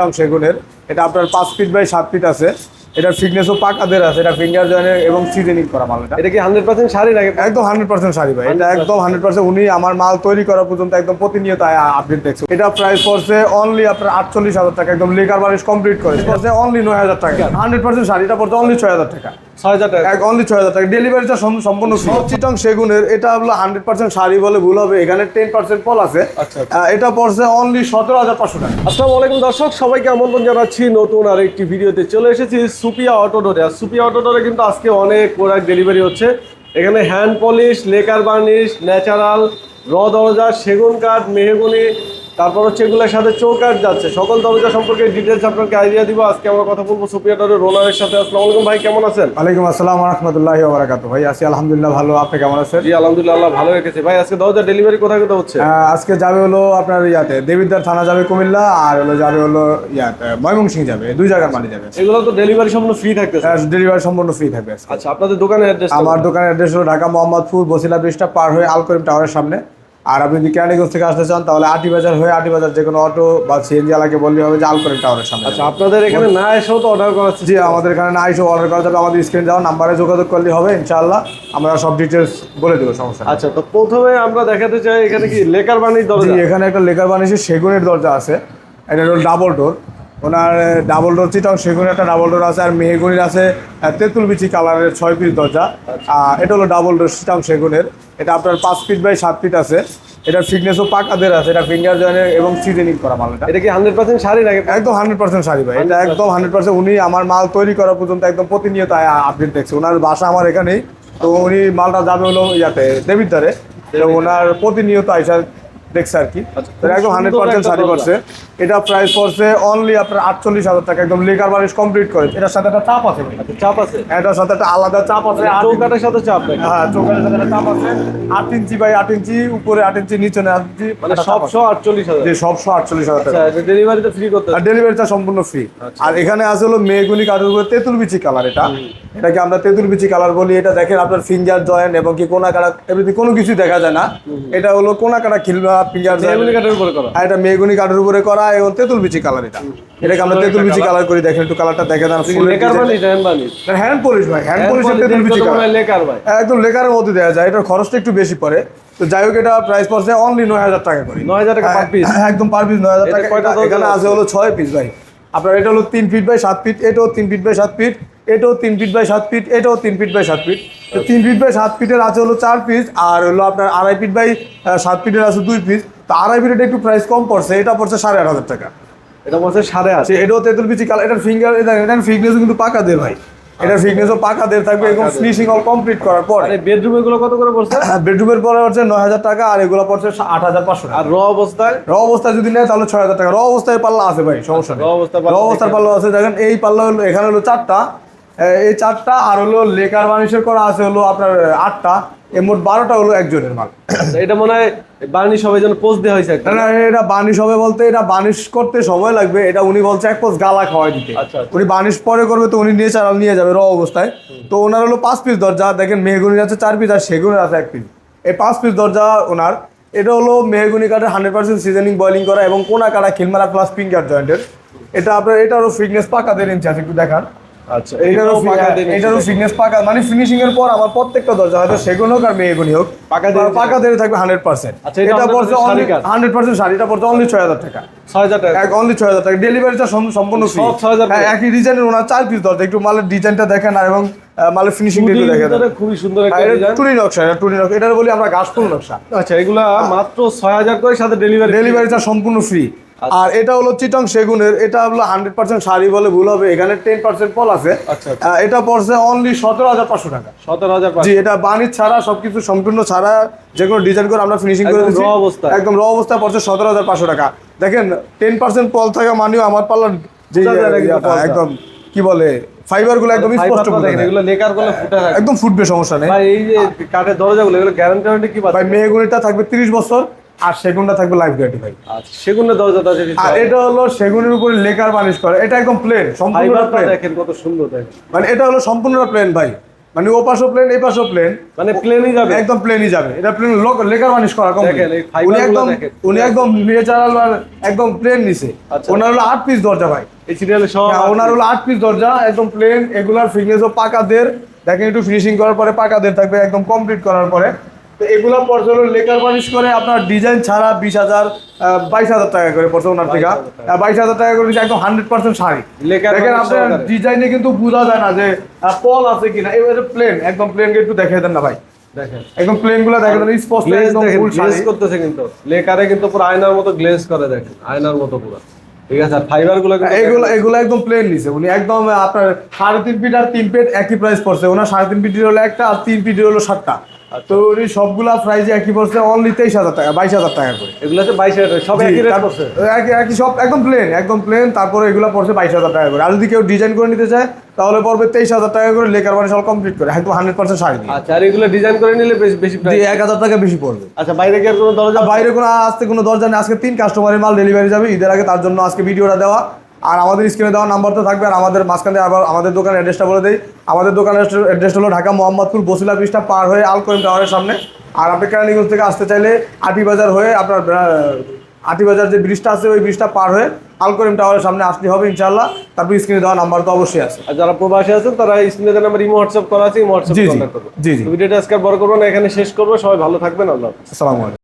চিটাং সেগুনের এটা আপনার পাঁচ ফিট বাই সাত ফিট আছে। এটার ফিটনেসও পাকাদের আছে। এটা ফিঙ্গার জয়েনের এবং সিজনিং করা মাল এটা। এটা কি হান্ড্রেড পার্সেন্ট শাড়ি নাকি? একদম হান্ড্রেড পার্সেন্ট শাড়ি ভাই। এটা একদম হান্ড্রেড পার্সেন্ট উনি আমার মাল তৈরি করা পর্যন্ত একদম প্রতিনিয়ত আপডেট দেখছে। এটা প্রাইস পড়ছে অনলি আপনার আটচল্লিশ হাজার টাকা। একদম লেকার বারিশ কমপ্লিট করে। পড়ছে অনলি নয় হাজার টাকা। Hundred percent sari. এটা পড়ছে অনলি ছয় হাজার টাকা। অনলি ছয় হাজার টাকা। ডেলিভারিটা সম্পূর্ণ ফ্রি চিটং সেগুনের এটা হলো হান্ড্রেড পার্সেন্ট শাড়ি বলে ভুল হবে এখানে টেন পার্সেন্ট ফল আছে। আচ্ছা, এটা পড়ছে অনলি সতেরো হাজার পাঁচশো টাকা। আসসালামু আলাইকুম দর্শক সবাইকে আমন্ত্রণ জানাচ্ছি নতুন আর একটি ভিডিওতে। চলে এসেছি সুপিয়া অটো ডোরে। আর সুপিয়া অটো কিন্তু আজকে অনেক প্রোডাক্ট ডেলিভারি হচ্ছে। এখানে hand polish lacquer varnish natural র দরজা সেগুন কাঠ মেহগুনি তারপর হচ্ছে এগুলোর সাথে চৌকাঠ যাচ্ছে। সকল দরজা সম্পর্কে ডিটেলস আপনাকে আইডিয়া দিব। আজকে আমরা কথা বলব সুপিয়া ডোরের রোনারের সাথে। আসসালামু আলাইকুম ভাই কেমন আছেন? ওয়ালাইকুম আসসালাম রহমতুল্লাহ বারাকাতু ভাই আছি আলহামদুলিল্লাহ ভালো। আপনি কেমন আছেন? জি আলহামদুলিল্লাহ ভালো রেখেছে। ভাই আজকে দরজা ডেলিভারি কোথায় কোথায় হচ্ছে? আজকে যাবে হলো আপনার ইয়াতে। দেবিদ্বার থানা যাবে কুমিল্লা আর হলো যাবে হলো ইয়াতে ময়মনসিং যাবে। দুই জায়গার মালি যাবে এগুলো তো ডেলিভারি সম্পূর্ণ ফ্রি থাকতেছে ডেলিভারি সম্পূর্ণ ফ্রি থাকবে আচ্ছা আপনাদের দোকানের অ্যাড্রেস আমার দোকানের অ্যাড্রেস হলো ঢাকা মোহাম্মদপুর বসিলা ব্রিজটা পার হয়ে আল করিম টাওয়ারের সামনে। আর আপনি যদি কেরানীগঞ্জ থেকে আসতে চান তাহলে আটি বাজার হয়ে আটি বাজার যে কোনো অটো বা সিএনজি আলাকে বললে হবে যে আল করিম টাওয়ারের সামনে আচ্ছা আপনাদের এখানে না এসেও তো অর্ডার করা জি আমাদের এখানে না এসে অর্ডার করা যাবে আমাদের স্ক্রিন যাওয়া নাম্বারে যোগাযোগ করলে হবে ইনশাআল্লাহ। আমরা সব ডিটেলস বলে দেবো সমস্যা আচ্ছা তো প্রথমে আমরা দেখাতে চাই এখানে কি লেকার বাণিজ্য দরজা? এখানে একটা লেকার বানিয়েছে সেগুনের দরজা আছে। এটা হলো double door owner double door Chittagong সেগুনের একটা ডাবল ডোর আছে আর মেহগুনির আছে তেঁতুল বিচি কালারের ছয় পিস দরজা। এটা হলো ডাবল ডোর চিটাং সেগুনের। এটা আপনার পাঁচ ফিট বাই সাত ফিট আছে। এটার ফিটনেসও পাকাদের আছে এটা ফিঙ্গার জয়েনের এবং সিজনিং করা মাল এটা এটা কি হান্ড্রেড পার্সেন্ট শাড়ি নাকি? একদম হান্ড্রেড পার্সেন্ট শাড়ি ভাই এটা একদম হান্ড্রেড পার্সেন্ট উনি আমার মাল তৈরি করা পর্যন্ত একদম প্রতিনিয়ত আপডেট দেখছে। ওনার বাসা আমার এখানেই তো উনি মালটা যাবে হলো ইয়াতে দেবিদ্বারে। ওনার প্রতিনিয়ত আইসা দেখছে আর কি। আচ্ছা, একদম হান্ড্রেড পার্সেন্ট একটা শাড়ি পড়ছে এটা প্রাইস পড়ছে অনলি আপনার আটচল্লিশ হাজার টাকা। একদম লেকার বারিশ কমপ্লিট করে। এটার সাথে একটা চাপ আছে ভাই। চাপ আছে? এটার সাথে একটা আলাদা চাপ আছে। আট ইঞ্চি- সাথে চাপ হ্যাঁ চৌকাঠের সাথে একটা চাপ আছে। আট ইঞ্চি বাই আট ইঞ্চি উপরে আট ইঞ্চি নিচে আট ইঞ্চি মানে আছে। সবশো আটচল্লিশ হাজার। যে সবশো আটচল্লিশ হাজার টাকা। আচ্ছা ডেলিভারি তো ফ্রি করতে ডেলিভারিটা সম্পূর্ণ ফ্রি আর এখানে হলো মেগুনি কাঠের উপরে তেঁতুল বিচি কালার এটা। এটাকে আমরা তেঁতুল বিচি কালার বলি এটা দেখেন আপনার ফিঙ্গার জয়েন্ট এবং কি কোনা কাটা এমনি কোনো কিছু দেখা যায় না। এটা হলো কোনা কাটা খিলবা ফিঙ্গার এগুলি কাঠের উপরে করা। আর এটা মেগুনি কাঠের উপরে করা এবং তেঁতুল বিচি কালার এটা। এটাকে আমরা তেঁতুল বিচি কালার। করি দেখেন একটু কালারটা দেখে দেন হ্যান্ড পলিশ ভাই হ্যান্ড পলিশের তেঁতুল বিচি কালার। লেকার ভাই। একদম লেকারের মধ্যে দেওয়া যায় এটার খরচটা একটু বেশি পড়ে। তো যাই হোক এটা প্রাইস পড়ছে অনলি নয় হাজার টাকা করে। নয় হাজার টাকা পার পিস হ্যাঁ, একদম পার পিস নয় হাজার টাকা। এখানে আছে? আছে হলো ছয় পিস ভাই। আপনার এটা হলো তিন ফিট বাই সাত ফিট এটাও তিন ফিট বাই সাত ফিট এটাও তিন ফিট বাই সাত ফিট এটাও তিন ফিট বাই সাত ফিট তিন ফিট বাই সাত ফিটের আছে হলো চার পিস আর হলো আপনার আড়াই ফিট বাই সাত ফিটের আছে দুই পিস তো আড়াই ফিটের একটু প্রাইস কম পড়ছে এটা পড়ছে সাড়ে আট হাজার টাকা। এটা পড়ছে সাড়ে আট। এটাও তেঁতুল বিচি কালার এটার ফিঙ্গার এটার ফিটনেসও কিন্তু পাকা দেয় ভাই। এটার ফিটনেসও পাকা দেয় থাকবে এবং ফিনিশিং অল কমপ্লিট করার পর। বেডরুম এগুলো কত করে পড়ছে? বেডরুমের পরে হচ্ছে নয় হাজার টাকা আর এগুলো পড়ছে আট হাজার পাঁচশো আর র অবস্থায়? র অবস্থায় যদি নেয় তাহলে ছয় হাজার টাকা। র অবস্থায় পাল্লা আছে ভাই সমস্যা নেই। র অবস্থায় র পাল্লা আছে। দেখেন এই পাল্লা হলো এখানে হলো চারটা। এই চারটা আর হলো লেকার মানুষের করা আছে হলো আপনার আটটা। এর মোট বারোটা হলো একজনের মাল। এটা মনে হয় বার্নি সবাই যেন পোস্ট দেওয়া হয়েছে একটা। না না এটা বানিশ হবে বলতে এটা বানিশ করতে সময় লাগবে। এটা উনি বলছে এক পোস্ট গালা খাওয়াই দিতে। আচ্ছা, আচ্ছা। উনি বানিশ পরে করবে তো উনি নিয়ে চালাল নিয়ে যাবে র অবস্থায়। তো ওনার হলো পাঁচ পিস দরজা। দেখেন মেহগুনির আছে চার পিস আর সেগুনের আছে এক পিস এই পাঁচ পিস দরজা ওনার। এটা হলো মেহগুনি কাঠের হান্ড্রেড পার্সেন্ট সিজনিং বয়লিং করা এবং কোনা কাটা খিলমারা প্লাস ফিঙ্গার জয়েন্টের এটা আপনার এটারও ফিটনেস পাকা দেড় ইঞ্চি আছে একটু দেখান। আচ্ছা এটারও পাকা এটারও ফিটনেস পাকা। মানে ফিনিশিং এর পর আমার প্রত্যেকটা দরজা হয়তো সেগুন হোক আর হোক পাকা দিয়ে পাকা দেড় থাকবে হান্ড্রেড পার্সেন্ট আচ্ছা, এটা এটা পড়ছে শাড়ি হান্ড্রেড পার্সেন্ট শাড়িটা পড়ছে অনলি ছয় হাজার টাকা। ছয় হাজার টাকা। অনলি ছয় হাজার টাকা। ডেলিভারিটা সম্পূর্ণ ফ্রি সব 6,000 একই ডিজাইনের ওনার চার পিস দরজা। একটু মালের ডিজাইনটা দেখেন আর এবং মালের ফিনিশিং দেখেন। খুবই সুন্দর একটা টুনি নকশা এটা টুনি নকশা। এটা বলি আমরা গাছ ফুল নকশা। আচ্ছা এগুলা মাত্র ছয় হাজার করে সাথে ডেলিভারি ডেলিভারিটা সম্পূর্ণ ফ্রি। আর এটা হলো চিটং সেগুনের এটা হলো হান্ড্রেড পার্সেন্ট শাড়ি বলে ভুল হবে এখানে টেন পার্সেন্ট ফল আছে। আচ্ছা, এটা পড়ছে অনলি সতেরো হাজার পাঁচশো টাকা। সতেরো হাজার জি এটা বাণিজ্য ছাড়া সবকিছু সম্পূর্ণ ছাড়া যে কোনো ডিজাইন করে আমরা ফিনিশিং করে দিচ্ছি। raw অবস্থায়। একদম র অবস্থায় পড়ছে সতেরো হাজার পাঁচশো টাকা। দেখেন টেন পার্সেন্ট পল থাকা মানেও আমার পাল্লার যে। একদম কি বলে ফাইবারগুলো একদম স্পষ্ট এগুলো লেকারগুলো ফুটে একদম ফুটবে সমস্যা নেই। ভাই এই যে কাঠের দরজাগুলো এগুলো গ্যারান্টি কি ভাই মেহগুনিটা থাকবে তিরিশ বছর। আর সেগুনটা থাকবে লাইফ গ্যারান্টি ভাই। আচ্ছা সেগুনের দরজাটা যদি আর এটা হলো সেগুনের উপরে লেকার বানিশ করে। এটা একদম প্লেন সম্পূর্ণ প্লেন দেখেন কত সুন্দর দেখেন। মানে এটা হলো সম্পূর্ণ প্লেন ভাই। মানে ও পাশও প্লেন এই পাশও প্লেন মানে প্লেনই যাবে। একদম প্লেনই যাবে। এটা প্লেন লেকার করা fiber উনি একদম উনি একদম ন্যাচারাল একদম প্লেন নিছে। আচ্ছা। ওনার হলো আট পিস দরজা ভাই। এই সিরিয়ালে সব হ্যাঁ, ওনার হলো আট পিস দরজা একদম প্লেন এগুলার ফিটনেসও পাকাদের দেখেন একটু ফিনিশিং করার পরে পাকাদের থাকবে একদম কমপ্লিট করার পরে। তো এগুলা পড়ছে হলো লেকার বানিশ করে আপনার ডিজাইন ছাড়া বিশ হাজার বাইশ হাজার টাকা করে পড়ছে ওনার থেকে। বাইশ হাজার টাকা করে একদম হান্ড্রেড পার্সেন্ট শাড়ি। দেখেন আপনার ডিজাইনে কিন্তু বোঝা যায় না যে পল আছে কিনা। এবারে প্লেন একদম প্লেন একটু দেখিয়ে দেন না ভাই। দেখেন। একদম প্লেনগুলা দেখেন স্পষ্ট গ্লেজ করতেছে কিন্তু। লেকারে কিন্তু পুরো আয়নার মতো গ্লেজ করে দেখেন আয়নার মতো পুরো। ঠিক আছে ফাইবারগুলো কিন্তু এগুলো এগুলো একদম প্লেন নিছে। উনি একদম আপনার সাড়ে তিন ফিট আর তিন ফিট একই প্রাইস পড়ছে। ওনার সাড়ে তিন হলো একটা আর তিন ফিটের হলো সাতটা। তো উনি সবগুলা প্রাইসে একই পড়ছে অনলি তেইশ হাজার টাকা বাইশ হাজার টাকা করে। এগুলো হচ্ছে বাইশ হাজার সব একই রেট একই সব একদম প্লেন একদম প্লেন তারপরে এগুলো পড়ছে বাইশ হাজার টাকা করে। আর যদি কেউ ডিজাইন করে নিতে চায় তাহলে পড়বে তেইশ হাজার টাকা করে লেকার মানে সব কমপ্লিট করে একদম হান্ড্রেড পার্সেন্ট শাড়ি আচ্ছা আর এগুলো ডিজাইন করে নিলে বেশি বেশি এক হাজার টাকা বেশি পড়বে। আচ্ছা বাইরে কি আর কোনো দরজা বাইরে কোনো আসতে কোনো দরজা নেই আজকে তিন কাস্টমারের মাল ডেলিভারি যাবে ঈদের আগে তার জন্য আজকে ভিডিওটা দেওয়া। আর আমাদের স্ক্রিনে দেওয়া নাম্বার তো থাকবে আর আমাদের মাঝখানে আবার আমাদের দোকানের অ্যাড্রেসটা বলে দেই। আমাদের দোকানের অ্যাড্রেস হলো ঢাকা মোহাম্মদপুর বসিলা ব্রিজটা পার হয়ে আল আলকোয়েম টাওয়ারের সামনে। আর আপনি কেরানীগঞ্জ থেকে আসতে চাইলে আটি বাজার হয়ে আপনার আটি বাজার যে ব্রিজটা আছে ওই ব্রিজটা পার হয়ে আলকোয়েম টাওয়ারের সামনে আসতে হবে ইনশাল্লাহ তারপর স্ক্রিনে দেওয়া নাম্বার তো অবশ্যই আছে। আর যারা প্রবাসী আছেন তারা স্ক্রিনে যে নাম্বার ইমো হোয়াটসঅ্যাপ করা আছে ইমো হোয়াটসঅ্যাপ জি, জি। কন্ট্যাক্ট করবেন। জি, জি। ভিডিওটা আজকে বড় করব না এখানে শেষ করব। সবাই ভালো থাকবেন আল্লাহ। আসসালামু আলাইকুম।